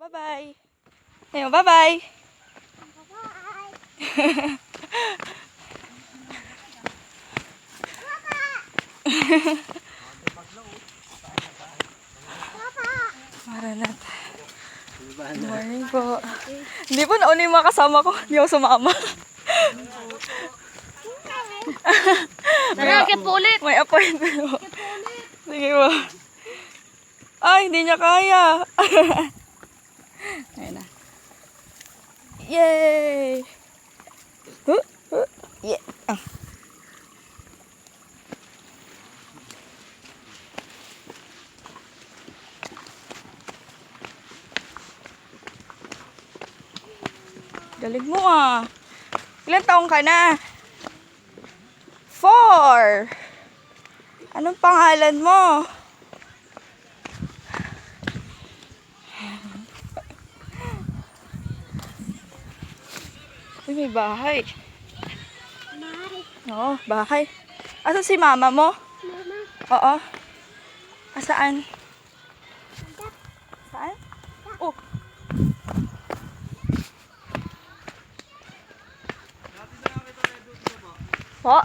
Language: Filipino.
Bye-bye. Ayun, bye-bye. Maranat. Good morning po. Hindi po nauna yung mga kasama ko. Hindi ako sumama. Tara, akit po ulit. May appointment po. Sige po. Ay, hindi niya kaya. Ayun na. Yay! Huh? Huh? Yeah. Ah. Galing mo ah. Ilan taong ka na? Four! Anong pangalan mo? Uy, may bahay. Oo, bahay. Asan si mama mo? Oo. Asaan? Saan? Oh. Po?